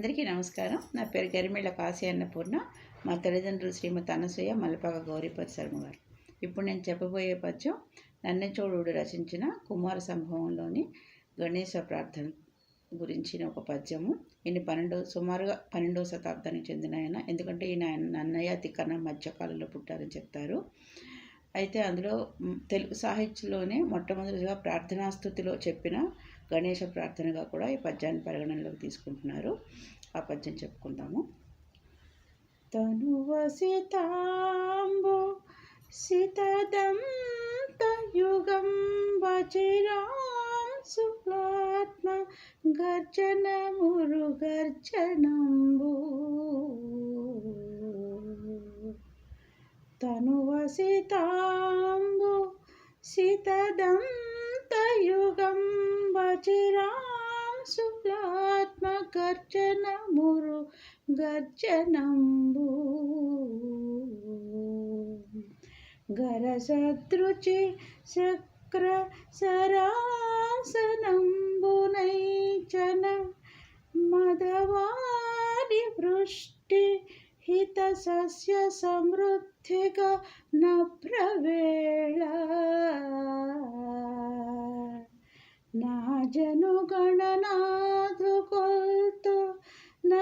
అందరికీ నమస్కారం. నా పేరు గరిమిళ్ళ కాశీ అన్నపూర్ణ. మా తల్లిదండ్రులు శ్రీమతి అనసూయ మల్లపాక గౌరీపతి శర్మ గారు. ఇప్పుడు నేను చెప్పబోయే పద్యం నన్నచోడుడు రచించిన కుమార సంభవంలోని గణేశ ప్రార్థన గురించిన ఒక పద్యము. ఈయన పన్నెండో సుమారుగా పన్నెండవ శతాబ్దానికి చెందిన ఆయన. ఎందుకంటే ఈయన నన్నయ్య తిక్కన మధ్యకాలంలో పుట్టారని చెప్తారు. అయితే అందులో తెలుగు సాహిత్యంలోనే మొట్టమొదటిగా ప్రార్థనాస్థుతిలో చెప్పిన గణేష ప్రార్థనగా కూడా ఈ పద్యాన్ని పరిగణనలోకి తీసుకుంటున్నారు. ఆ పద్యం చెప్పుకుందాము. తనువసితాంబు సితదంతయుగం వచిరాం గర్జన మురుగర్జనంబు తనువ తనువసితాంబు సితదంతయుగం గర్జనమురు గర్జనంబు. గరసదృచి శక్ర సరాసనంబునైచన మదవారి వృష్టి హిత సస్య సమృద్ధిగా నభ్రవేళ నా జను గణనాథు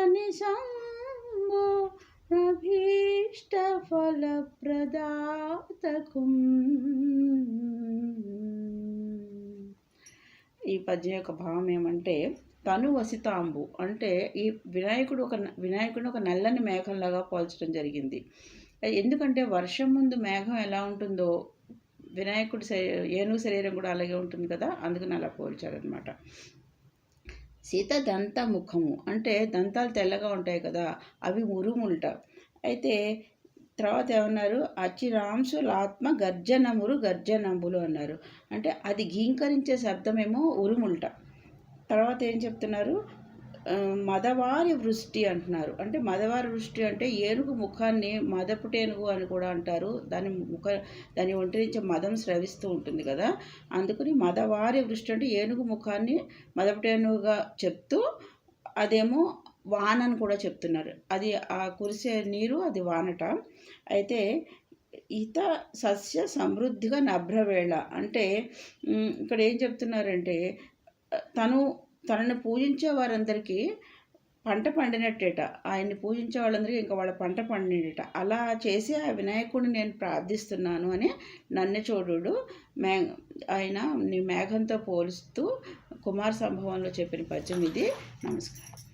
నని సంగు నభీష్ట ఈ పద్యం యొక్క భావం ఏమంటే తను వసితాంబు. అంటే ఈ వినాయకుడు ఒక వినాయకుడిని ఒక నల్లని మేఘంలాగా పోల్చడం జరిగింది. ఎందుకంటే వర్షం ముందు మేఘం ఎలా ఉంటుందో వినాయకుడి శరీ- ఏనుగు శరీరం కూడా అలాగే ఉంటుంది కదా అందుకని అలా పోల్చారనమాట సీత దంత ముఖము. అంటే దంతాలు తెల్లగా ఉంటాయి కదా అవి ఉరుములుట అయితే తర్వాత ఏమన్నారు? అచిరాంశులాత్మ గర్జనమురు గర్జనంబులు అన్నారు. అంటే అది గీంకరించే శబ్దమేమో ఉరుముల్ట. తర్వాత ఏం చెప్తున్నారు? మదవారి వృష్టి అంటున్నారు. అంటే మదవారి వృష్టి అంటే ఏనుగు ముఖాన్ని మదపుటేనుగు అని కూడా అంటారు. దాని ముఖ దాని ఒంటి నుంచి మదం స్రవిస్తూ ఉంటుంది కదా. అందుకని మదవారి వృష్టి అంటే ఏనుగు ముఖాన్ని మదపుటేనుగుగా చెప్తూ అదేమో వాన అని కూడా చెప్తున్నారు. అది ఆ కురిసే నీరు అది వానట. అయితే ఇత సస్య సమృద్ధిగా నభ్రవేళ. అంటే ఇక్కడ ఏం చెప్తున్నారంటే తను తనని పూజించే వారందరికీ పంట పండినట్టేట. ఆయన్ని పూజించే వాళ్ళందరికీ ఇంకా వాళ్ళ పంట పండినట అలా చేసి ఆ వినాయకుడిని నేను ప్రార్థిస్తున్నాను అని నన్నచోడు మే ఆయన నీ మేఘంతో పోలుస్తూ కుమార్ సంభవంలో చెప్పిన పద్యం ఇది. నమస్కారం.